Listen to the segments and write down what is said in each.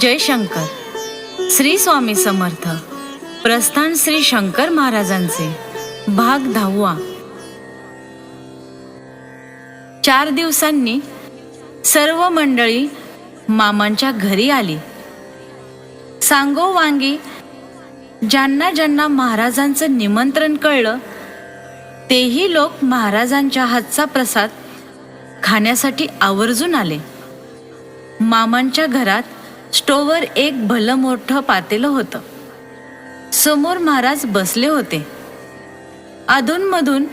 जयशंकर. श्री स्वामी समर्थ. प्रस्थान श्री शंकर महाराजांचे. भाग दहावा. चार दिवसांनी सर्व मंडळी मामांच्या घरी आली. सांगो वांगी ज्यांना ज्यांना महाराजांचं निमंत्रण कळलं तेही लोक महाराजांच्या हातचा प्रसाद खाण्यासाठी आवर्जून आले. मामांच्या घरात स्टोवर एक भलं मोठं पातेलं होतं. समोर महाराज बसले होते. अधूनमधून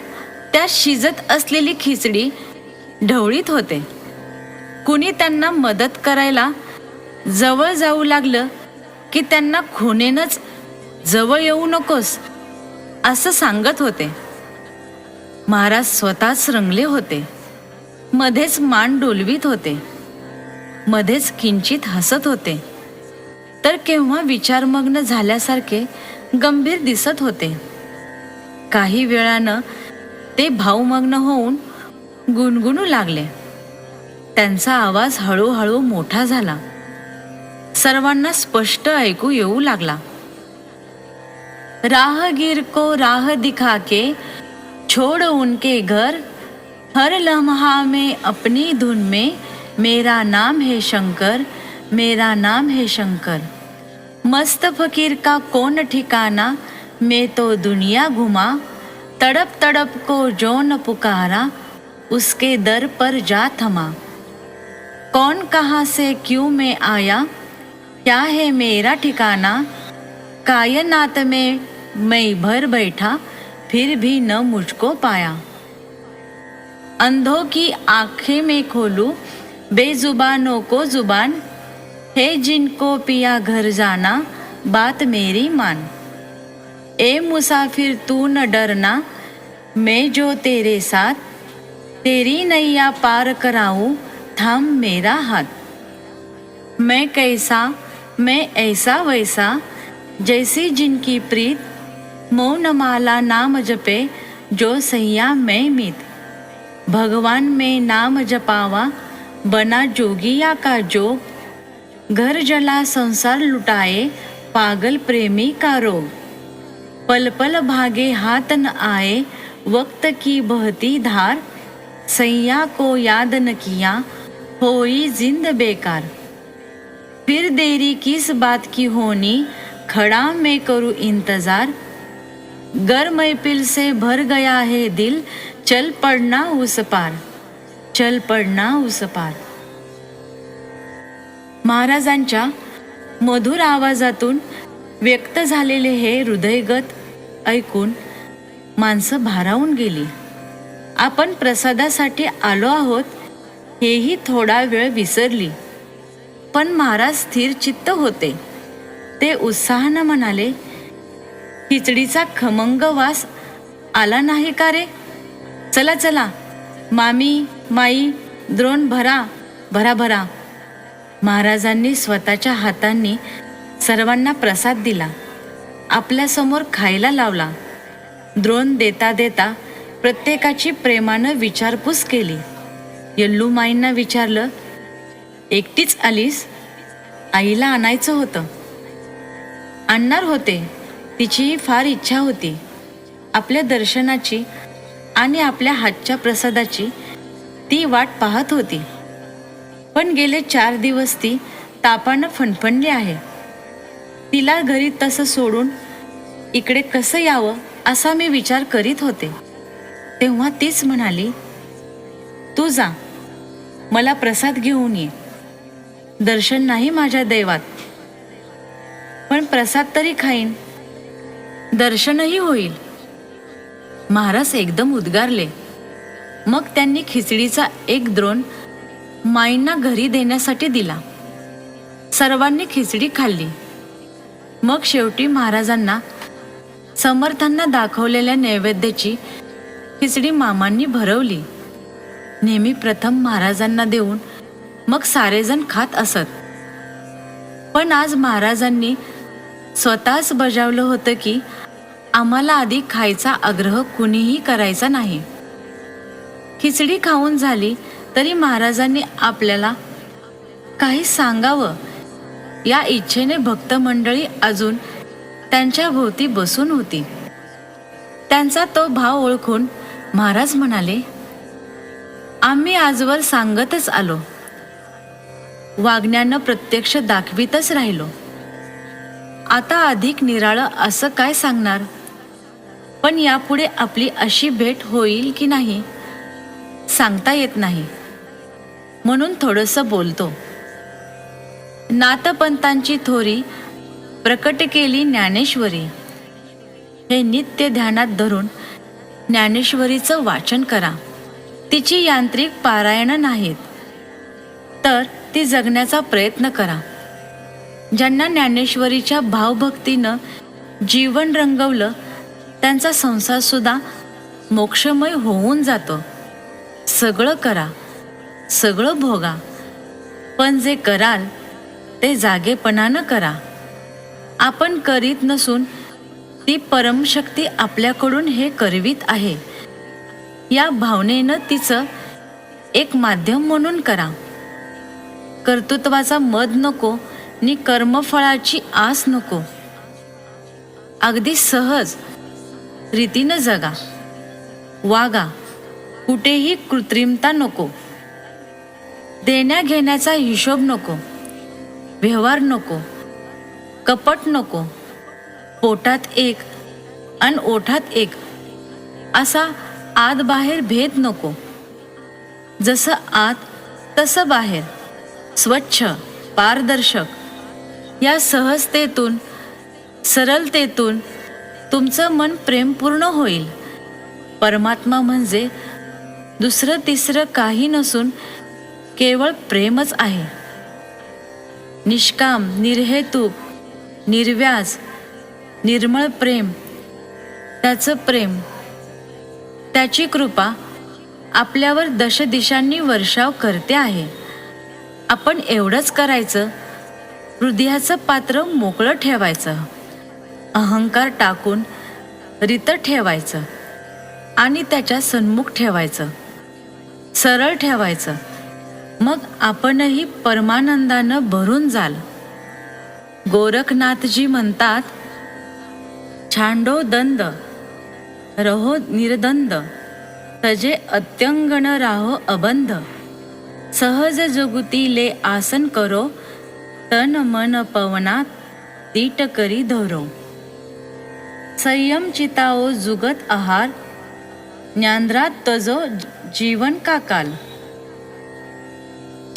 त्या शिजत असलेली खिचडी ढवळीत होते. कुणी त्यांना मदत करायला जवळ जाऊ लागलं की त्यांना खुनेनच जवळ येऊ नकोस असं सांगत होते. महाराज स्वतःच रंगले होते. मध्येच मान डोलवीत होते. मध्येच किंचित हसत होते. तर केव्हा विचारमग्न झाल्यासारखे गंभीर दिसत होते. काही वेळानं ते भावमग्न होऊन गुणगुणू लागले. त्यांचा आवाज हळूहळू मोठा झाला. सर्वांना स्पष्ट ऐकू येऊ लागला. राहगीर को राह दिखा के छोड़ उनके घर हर लम्हा में अपनी धुन में मेरा नाम है शंकर, मेरा नाम है शंकर। मस्त फकीर का कौन ठिकाना? मैं तो दुनिया घुमा। तड़प तड़प को जो न पुकारा, उसके दर पर जा थमा। कौन कहाँ से क्यों मैं आया? क्या है मेरा ठिकाना? कायनात में मैं भर बैठा, फिर भी न मुझको पाया। अंधों की आँखें में खोलूं बेजुबानों को जुबान है जिनको पिया घर जाना बात मेरी मान। ए मुसाफिर तू न डरना मैं जो तेरे साथ तेरी नैया पार कराऊं थाम मेरा हाथ। मैं कैसा मैं ऐसा वैसा जैसी जिनकी प्रीत मौन माला नाम जपे जो सैया मैं मीत। भगवान में नाम जपावा बना जोगिया का जोग? घर जला संसार लुटाए, पागल प्रेमी का रोग। पल पल भागे हाथ न आए, वक्त की बहती धार। सैया को याद न किया, होई जिंद बेकार। फिर देरी किस बात की होनी, खड़ा मैं करूँ इंतज़ार। गर महफिल से भर गया है दिल, चल पड़ना उस पार। चल पडना उसपार महाराजांच्या मधुर आवाजातून व्यक्त झालेले हे हृदयगत ऐकून माणसं भारावून गेली. आपण प्रसादासाठी आलो आहोत हेही थोडा वेळ विसरली. पण महाराज स्थिर चित्त होते. ते उत्साहानं म्हणाले खिचडीचा खमंग वास आला नाही का रे? चला चला. मामी माई द्रोण भरा भरा भरा. महाराजांनी स्वतःच्या हातांनी सर्वांना प्रसाद दिला. आपल्यासमोर खायला लावला. द्रोण देता देता प्रत्येकाची प्रेमानं विचारपूस केली. यल्लू माईंना विचारलं एकटीच आलीस? आईला आणायचं होतं. आणणार होते. तिचीही फार इच्छा होती. आपल्या दर्शनाची आणि आपल्या हातच्या प्रसादाची ती वाट पाहत होती. पण गेले चार दिवस ती तापानं फणफणली आहे. तिला घरी तसं सोडून इकडे कसं यावं असा मी विचार करीत होते. तेव्हा तीच म्हणाली तू जा मला प्रसाद घेऊन ये. दर्शन नाही माझ्या दैवात. पण प्रसाद तरी खाईन. दर्शनही होईल. महाराज एकदम उद्गारले. मग त्यांनी खिचडीचा एक द्रोण माईंना घरी देण्यासाठी दिला. सर्वांनी खिचडी खाल्ली. मग शेवटी महाराजांना समर्थांना दाखवलेल्या नैवेद्याची खिचडी मामांनी भरवली. नेहमी प्रथम महाराजांना देऊन मग सारेजण खात असत. पण आज महाराजांनी स्वतःच बजावलं होतं की आम्हाला आधी खायचा आग्रह कुणीही करायचा नाही. खिचडी खाऊन झाली तरी महाराजांनी आपल्याला काही सांगावं. या इच्छेने भक्त मंडळी अजून त्यांच्या भोवती बसून होती. त्यांचा तो भाव ओळखून महाराज म्हणाले आम्ही आजवर सांगतच आलो. वागण्यानं प्रत्यक्ष दाखवितच राहिलो. आता अधिक निराळं असं काय सांगणार? पण यापुढे आपली अशी भेट होईल की नाही सांगता येत नाही. म्हणून थोडंसं बोलतो. नाथपंतांची थोरी प्रकट केली ज्ञानेश्वरी. हे नित्य ध्यानात धरून ज्ञानेश्वरीचं वाचन करा. तिची यांत्रिक पारायण नाहीत तर ती जगण्याचा प्रयत्न करा. ज्यांना ज्ञानेश्वरीच्या भावभक्तीनं जीवन रंगवलं त्यांचा संसार सुद्धा मोक्षमय होऊन जातो. सगळं करा सगळं भोगा पण जे कराल ते जागेपणानं करा. आपण करीत नसून ती परमशक्ती आपल्याकडून हे करवीत आहे. या भावनेनं तिचं एक माध्यम म्हणून करा. कर्तृत्वाचा मद नको नि कर्मफळाची आस नको. अगदी सहज रीतीनं जगा. वागा. कुठेही कृत्रिमता नको. देण्या घेण्याचा हिशोब नको. व्यवहार नको. कपट नको. पोटात एक अन ओठात एक. असा आत बाहेर भेद नको. जसं आत तसं बाहेर. स्वच्छ पारदर्शक. या सहजतेतून सरलतेतून तुमचं मन प्रेमपूर्ण होईल. परमात्मा म्हणजे दुसरं तिसरं काही नसून केवळ प्रेमच आहे. निष्काम निर्हेतुक निर्व्याज निर्मळ प्रेम त्याचं प्रेम त्याची कृपा आपल्यावर दशदिशांनी वर्षाव करते आहे. आपण एवढंच करायचं हृदयाचं पात्र मोकळं ठेवायचं. अहंकार टाकून रित ठेवायचं आणि त्याच्या सन्मुख ठेवायचं. सरळ ठेवायचं. मग आपणही परमानंदानं भरून जाल. गोरखनाथजी म्हणतात छांडो दंद रहो निर्दंद तजे अत्यंगण राहो अबंध. सहज जगुतीले आसन करो तन मन पवनात तीट करी धरो. संयम चिताओ जुगत आहार ज्ञानरात तजो जीवन काकाल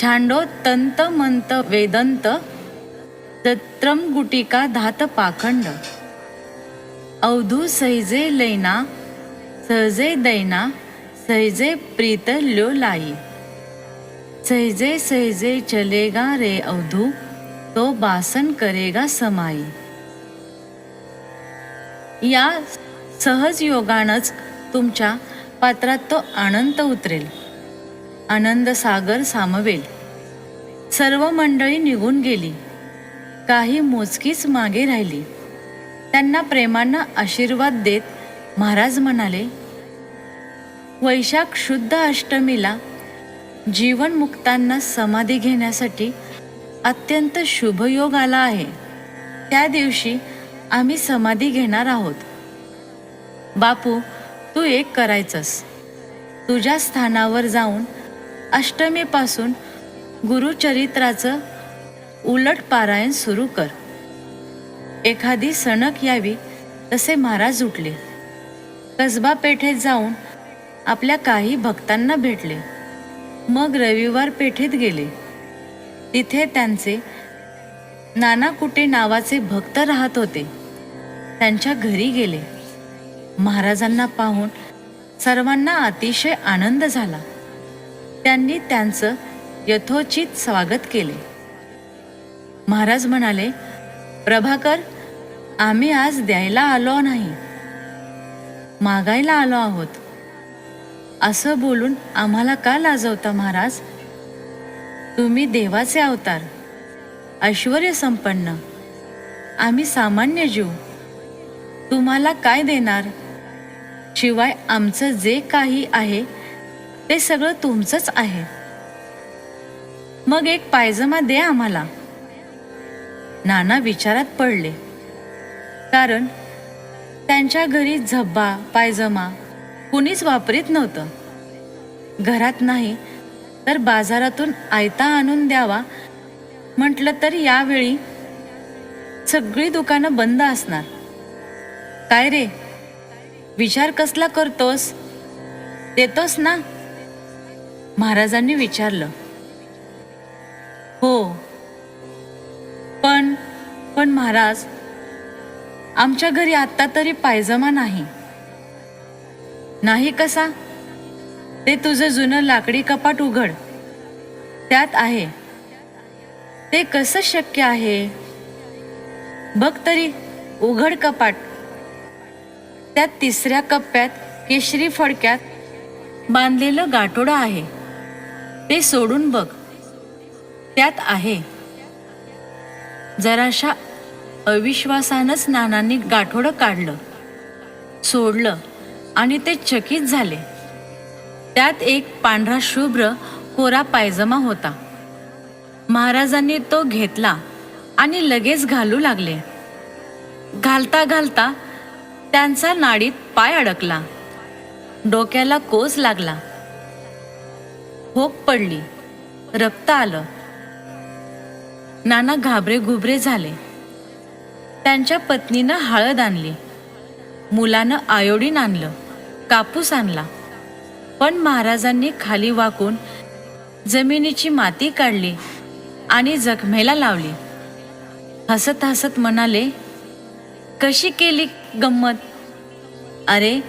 छांडो तंत मंत वेदंत तत्रम गुटिका धात पाखंड. अवधू सहजे लैना सहजे दैना सहजे प्रीत ल्यो लाई. सहजे सहजे चलेगा रे अवधू तो बासन करेगा समाई. या सहज योगानच तुमच्या पात्रात तो आनंद उतरेल. आनंद सागर सामवेल. सर्व मंडळी निघून गेली. काही मोजकीच मागे राहिली. त्यांना प्रेमानं आशीर्वाद देत महाराज म्हणाले वैशाख शुद्ध अष्टमीला जीवनमुक्तांना समाधी घेण्यासाठी अत्यंत शुभयोग आला आहे. त्या दिवशी आम्ही समाधी घेणार आहोत. बापू तू एक करायचंस. तुझ्या स्थानावर जाऊन अष्टमीपासून गुरुचरित्राचं उलट पारायण सुरू कर. एखादी सणक यावी तसे महाराज उठले. कसबा पेठेत जाऊन आपल्या काही भक्तांना भेटले. मग रविवार पेठेत गेले. तिथे त्यांचे नाना कुटे नावाचे भक्त राहत होते. त्यांच्या घरी गेले. महाराजांना पाहून सर्वांना अतिशय आनंद झाला. त्यांनी त्यांचं यथोचित स्वागत केले. महाराज म्हणाले प्रभाकर आम्ही आज द्यायला आलो नाही. मागायला आलो आहोत. असं बोलून आम्हाला का लाजवता महाराज? तुम्ही देवाचे अवतार ऐश्वर संपन्न आम्ही सामान्य जीव. तुम्हाला काय देणार? शिवाय आमचं जे काही आहे ते सगळं तुमचंच आहे. मग एक पायजमा दे आम्हाला. नाना विचारात पडले. कारण त्यांच्या घरी झब्बा पायजमा कुणीच वापरीत नव्हतं. घरात नाही तर बाजारातून आयता आणून द्यावा म्हटलं तर यावेळी सगळी दुकानं बंद असणार. काय रे? विचार कसला करतोस? देतोस ना? महाराजांनी विचारलं. हो. पण पण महाराज आमच्या घरी आत्ता तरी पायजमा नाही. नाही कसा? ते तुझं जुनं लाकडी कपाट उघड. त्यात आहे. ते कसं शक्य आहे? बघ तरी उघड कपाट. त्यात तिसऱ्या कप्प्यात केशरी फडक्यात बांधलेलं गाठोडं आहे. ते सोडून बघ. त्यात आहे. जराशा अविश्वासानंच नानांनी गाठोडं काढलं. सोडलं आणि ते चकित झाले. त्यात एक पांढरा शुभ्र कोरा पायजमा होता. महाराजांनी तो घेतला आणि लगेच घालू लागले. घालता घालता त्यांचा नाडीत पाय अडकला. डोक्याला कोस लागला. होक पडली. रक्त आलं. नाना घाबरे घुबरे झाले. त्यांच्या पत्नीनं हळद आणली. मुलानं आयोडीन आणलं. कापूस आणला. पण महाराजांनी खाली वाकून जमिनीची माती काढली आणि जखमेला लावली. हसत हसत म्हणाले कशी केली गंमत? अरे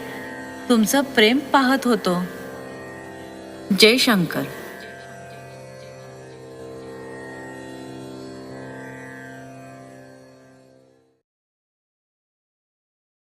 तुमचं प्रेम पाहत होतो. जयशंकर.